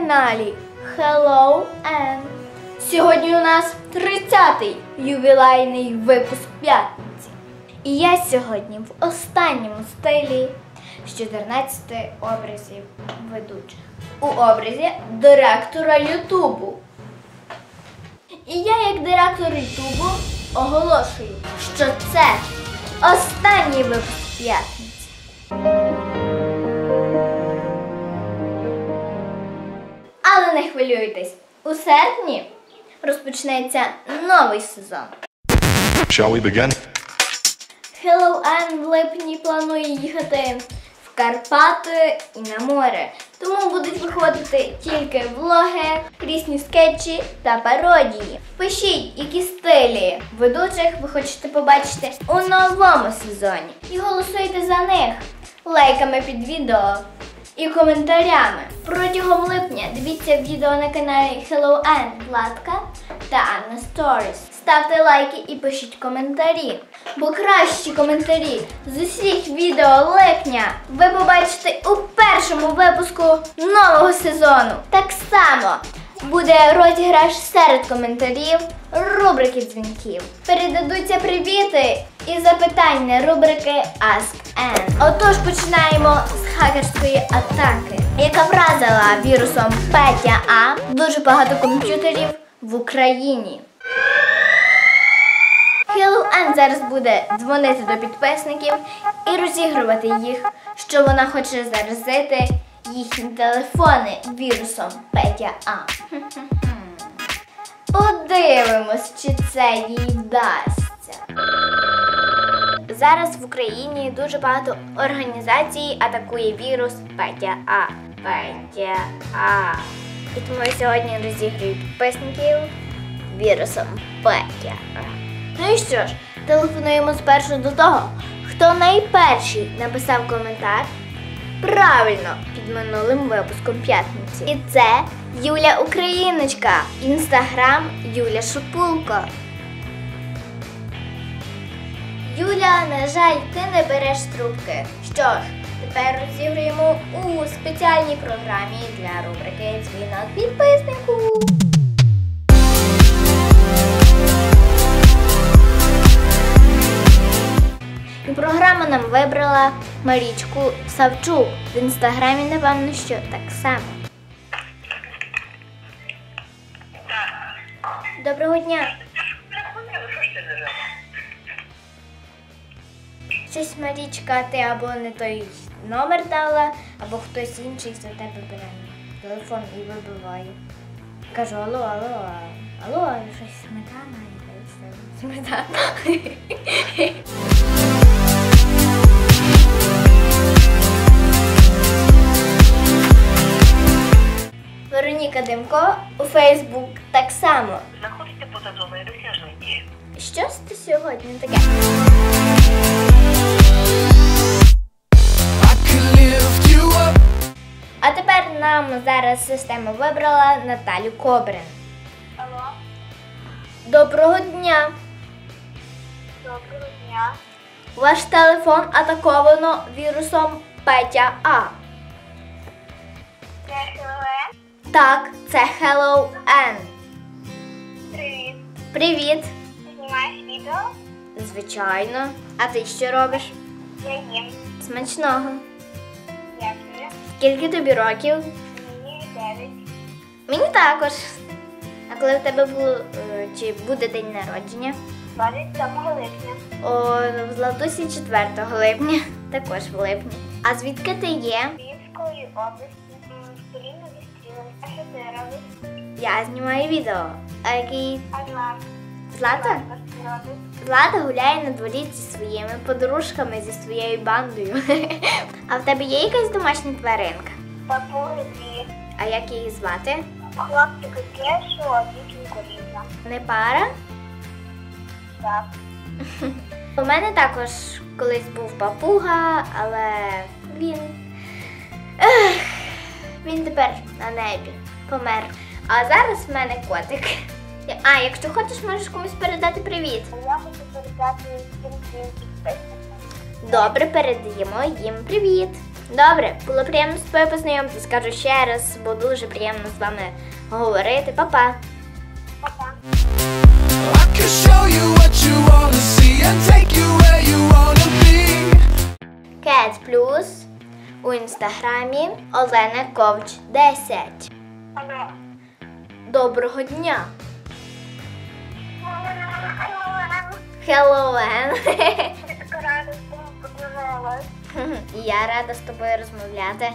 каналі Hello Ann. Сьогодні у нас 30-й ювілейний випуск п'ятниці. І я сьогодні в останньому стилі з 14 образів ведучих. У образі директора Ютубу. І я, як директор Ютубу, оголошую, що це останній випуск п'ятниці. Хвилюйтесь, у серпні розпочнеться новий сезон. Shall we begin? Hello Ann в липні планує їхати в Карпати і на море. Тому будуть виходити тільки влоги, різні скетчі та пародії. Пишіть, які стилі ведучих ви хочете побачити у новому сезоні. І голосуйте за них лайками під відео і коментарями. Протягом липня дивіться відео на каналі Hello Ann та Анна Stories. Ставте лайки і пишіть коментарі. Бо кращі коментарі з усіх відео липня ви побачите у першому випуску нового сезону. Так само буде розіграш серед коментарів рубрики дзвінків. Передадуться привіти і запитання рубрики Ask Ann. Отож починаємо з хакерської атаки, яка вразила вірусом Петя А дуже багато комп'ютерів в Україні. Hello Ann зараз буде дзвонити до підписників і розігрувати їх, що вона хоче заразити їхні телефони вірусом Петя А. Подивимось, чи це їй вдасться. Зараз в Україні дуже багато організацій атакує вірус Петя А. І тому я сьогодні розіграю підписників вірусом Петя А. Ну і що ж, телефонуємо спершу до того, хто найперший написав коментар правильно під минулим випуском п'ятниці. І це Юля Україночка, інстаграм Юля Шопулко. Юля, на жаль, ти не береш трубки. Що ж, тепер розіграємо у спеціальній програмі для рубрики Дзвінок підписнику. Нам вибрала Марічку Савчук. В інстаграмі, напевно, що так само. Доброго дня. Щось Марічка, ти або не той номер дала, або хтось інший за тебе бере телефон і вибиває. Кажу, алло, алло, алло, щось сметана, сметана. Демко у Фейсбук так само. Знаходиться поза зоною досяжності. Що це сьогодні таке? А тепер нам зараз система вибрала Наталю Кобрин. Алло, Доброго дня! доброго дня. Ваш телефон атаковано вірусом Петя А. Так, це Hello N. Привіт. Привіт! Ти знімаєш відео? Звичайно. А ти що робиш? Я їм. Смачного. Дякую. Скільки тобі років? Мені 9. Мені також. А коли в тебе було е, чи буде день народження? 27 липня. О, в Златусі 4 липня, також в липні. А звідки ти є? Київської області. А робиш? Я знімаю відео. А який А Злата? Злата? Гуляє на дворі зі своїми подружками, зі своєю бандою. А в тебе є якась домашня тваринка? Папуги дві. А як її звати? Хлопчик Кешу, дівчинку Ліза. Не пара? Так. У мене також колись був папуга, але він. Тепер на небі помер. А зараз в мене котик. А, якщо хочеш, можеш комусь передати привіт. Я хочу передати всім своїм підписникам. Добре, передаємо їм привіт. Добре, було приємно з тобою познайомитись. Скажу ще раз, бо дуже приємно з вами говорити. Па-па. Па-па. Кет плюс у інстаграмі Олена Ковч 10. Алло. Доброго дня! Hello, Я така рада, що ми подзвонили. Я рада з тобою розмовляти.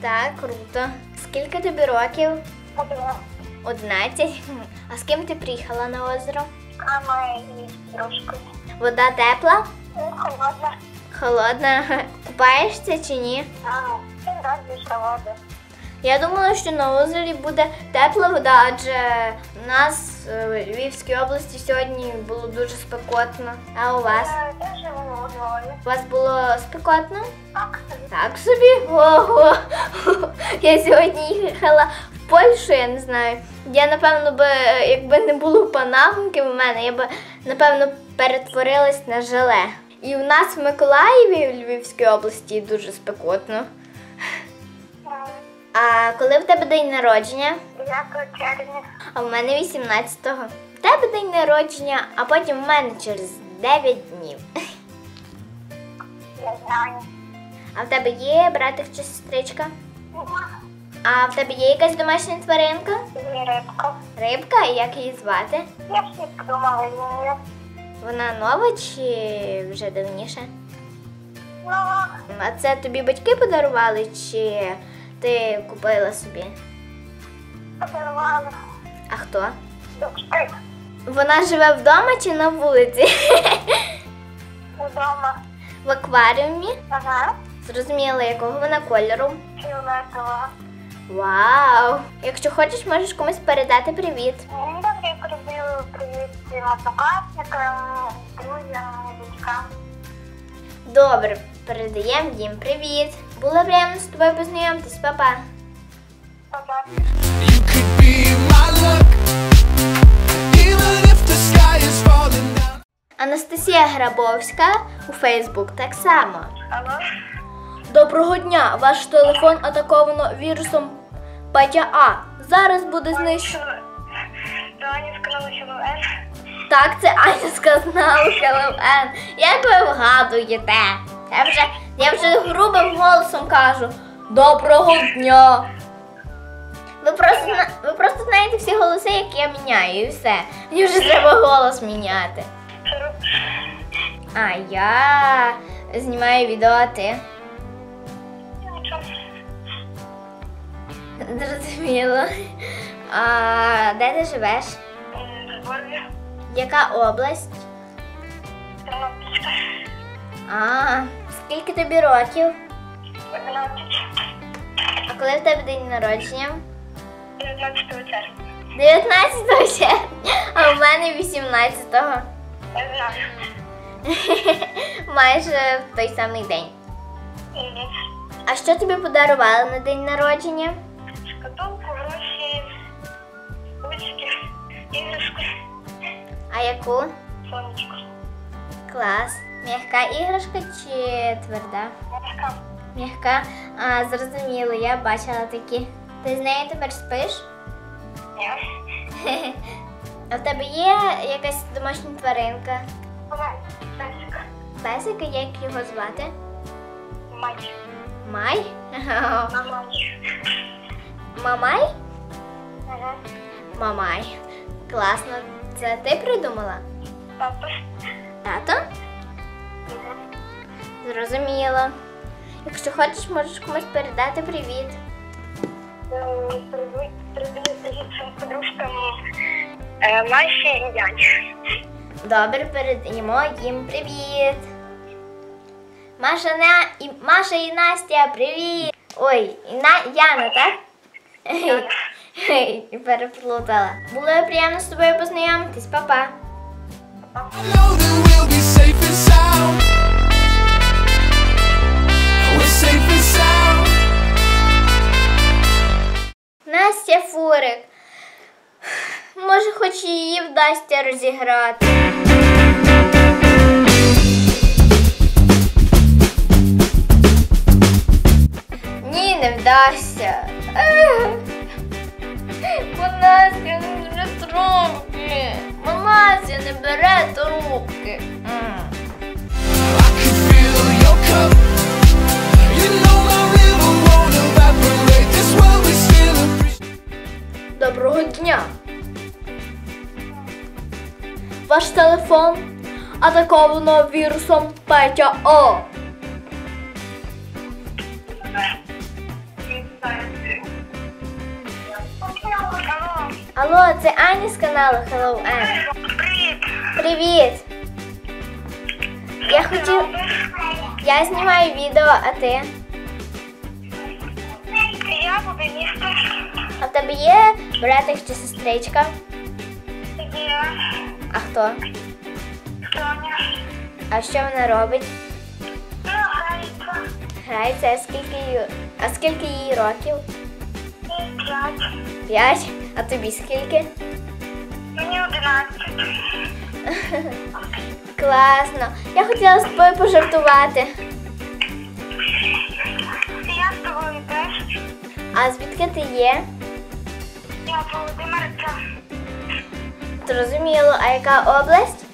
Так, круто. Скільки тобі років? 11. А з ким ти приїхала на озеро? Мама і трошки. Вода тепла? Холодно. Холодна. Купаєшся чи ні? А, це разве холодно. Я думала, що на озері буде тепла вода, адже у нас е, в Львівській області сьогодні було дуже спекотно. А у вас? Я живу у Львові. У вас було спекотно? Так, Так собі? Ого. Я сьогодні їхала в Польщу, я не знаю. Я напевно би, якби не було панамки в мене, я би напевно перетворилась на желе. І в нас в Миколаєві в Львівській області дуже спекотно. А коли в тебе день народження? як у червні. А в мене 18-го. В тебе день народження, а потім в мене через 9 днів. Я знаю. А в тебе є братик чи сестричка? Нема. А в тебе є якась домашня тваринка? Є рибка. Рибка, і як її звати? Я всі придумала її. Вона нова чи вже давніше? Ну, А це тобі батьки подарували, чи ти купила собі? подарувала. А хто? Дочки. Вона живе вдома чи на вулиці? Удома. В акваріумі? Ага. Зрозуміла, якого вона кольору. Фіолетова. Вау! Якщо хочеш, можеш комусь передати привіт. Добре, я передаю привіт всім однокласникам, друзям, дочкам. Добре, передаємо їм привіт. Було приємно з тобою познайомитись, папа. Анастасія Грабовська у Фейсбук так само. Алло? Доброго дня! Ваш телефон атаковано вірусом Патя А. Зараз буде знищено. Аня сказала, що Н. Так, це Аня сказала КЛМН. Як ви вгадуєте? Я вже, я вже грубим голосом кажу. Доброго дня! Ви просто, ви просто знаєте всі голоси, які я міняю, і все. Мені вже треба голос міняти. А я знімаю відео, а ти. Нічого. Зрозуміло. А де ти живеш? Яка область? Тернопільська. А, скільки тобі років? 11. А коли в тебе день народження? 19 червня. 19 червня, а в мене 18-го. Я знаю. Майже в той самий день. А що тобі подарували на день народження? Шкатулку, гроші, ручки, іграшки, А яку? сонечко. Клас. М'яка іграшка чи тверда? Мягка. М'яка. А, зрозуміло, я бачила такі. Ти з нею тепер спиш? Ні. А в тебе є якась домашня тваринка? Вона песик. Песика, як його звати? Май? На мать. Мамай? Ага. Мамай. Класно. Це ти придумала? Папа. Тато? Мгм. Зрозуміло. Якщо хочеш, можеш комусь передати привіт. Е, Передаю привіт своїм подружкам е, Маші і Яні. Добре, передаємо їм привіт. Маша, на... і... Маша і Настя, привіт! Ой, і на... Яна, так? Ой, переплутала. Було приємно з тобою познайомитись, Па-па. Настя Фурик. Може, хоч її вдасться розіграти. Ні, не вдасться. Манася не бере трубки. Манася не бере трубки. Доброго дня. Ваш телефон атаковано вірусом Петя О. це Аня з каналу Hello Ann. привіт. Привіт. Я хотів. Я знімаю відео, а ти? Я їсти. А в тебе є братик чи сестричка? Є. А хто? Соня. А що вона робить? Ну, грається. Грається, а скільки їй, а скільки їй років? П'ять. П'ять. А тобі скільки? Мені одинадцять. Класно. Я хотіла з тобою пожартувати. Я з тобою теж. А звідки ти є? Я Володимирця. Зрозуміло, а яка область?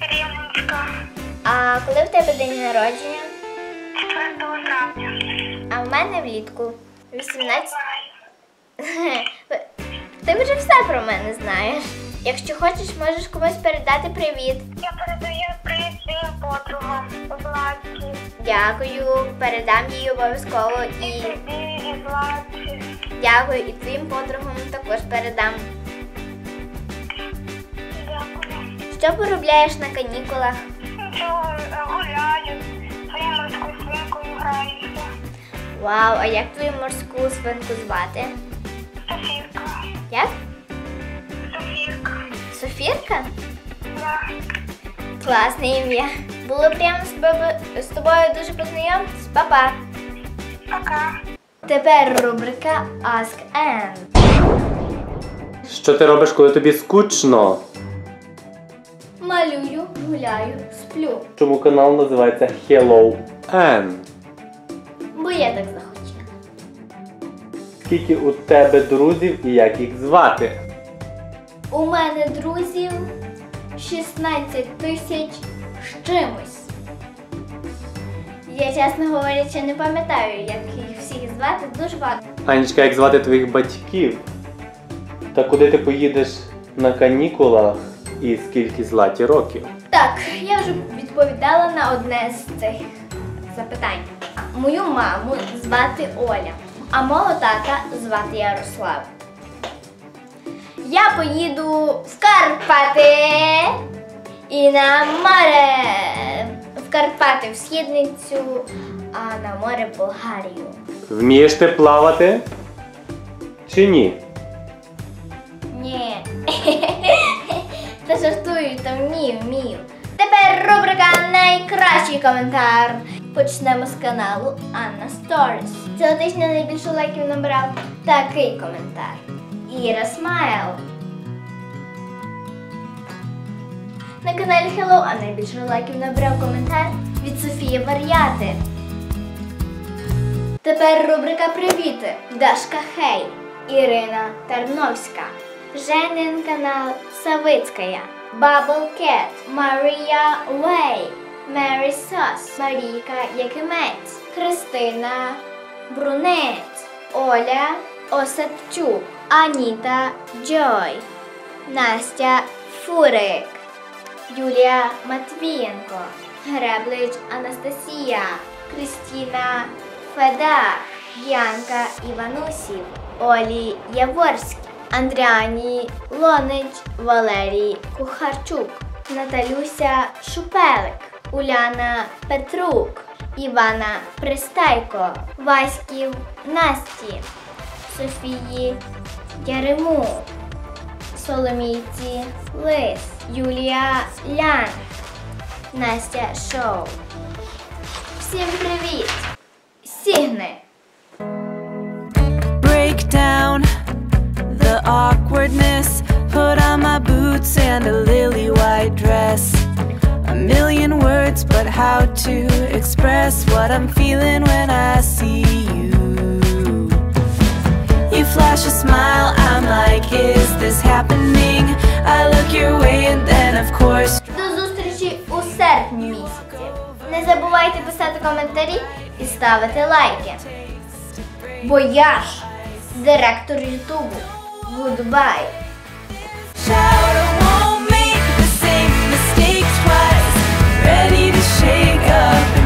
Рівненська. А коли в тебе день народження? 4 травня. А в мене влітку. 18. Ти вже все про мене знаєш. Якщо хочеш, можеш комусь передати привіт. Я передаю привіт своїм подругам Владці. Дякую, передам їй обов'язково і тобі, і Владці. дякую, і твоїм подругам також передам. Дякую. Що поробляєш на канікулах? Нічого, гуляю. Своєю морською свинкою граюся. Вау, а як твою морську свинку звати? Софірка. Софірка? Да. Класне ім'я. Було приємно з тобою- з тобою дуже познайомитись. Па-па. Пока. Тепер рубрика Ask Ann. Що ти робиш, коли тобі скучно? Малюю, гуляю, сплю. Чому канал називається Hello Ann? Бо я так захотіла. Скільки у тебе друзів і як їх звати? У мене друзів 16 тисяч з чимось. Я, чесно говорячи, не пам'ятаю, як їх всіх звати, дуже багато. Анечка, як звати твоїх батьків? Та куди ти поїдеш на канікулах і скільки златі років? Так, я вже відповідала на одне з цих запитань. Мою маму звати Оля, а мого тата звати Ярослав. Я поїду в Карпати і на море. В Карпати, в східницю, а на море в Болгарію. Вмієш ти плавати? Чи ні? Ні. Та жартую, та вмію, вмію. Тепер рубрика Найкращий коментар. Почнемо з каналу Анна Сторіс. Цього тижня найбільше лайків набрав такий коментар. Іра Смайл. На каналі Hello, а найбільше лайків набрав коментар від Софії Вар'яти. Тепер рубрика Привіти. Дашка Хей, Ірина Тарновська, Женин канал Савицькая, Bubble Cat, Марія Вей, Мері Сос, Марійка Якимець, Христина Брунець, Оля Осадчук, Аніта Джой, Настя Фурик, Юлія Матвієнко, Греблич Анастасія, Крістіна Федак, Янка Іванусів, Олі Яворський, Андріані Лонич, Валерій Кухарчук, Наталюся Шупелик, Уляна Петрук, Івана Пристайко, Васьків Насті, Софії Яремук, Соломійці Лис, Юлія Лян, Настя Шоу. Всім привіт! Сігни! break down the awkwardness. Put on my boots and a lily white dress. A million words, but how to express what I'm feeling when I see you? flash a smile I'm like, is this happening? I look your way and then of course До зустрічі у серпні місяці. Не забувайте писати коментарі і ставити лайки. Бо я ж директор Ютубу. Goodbye. Ready to shake up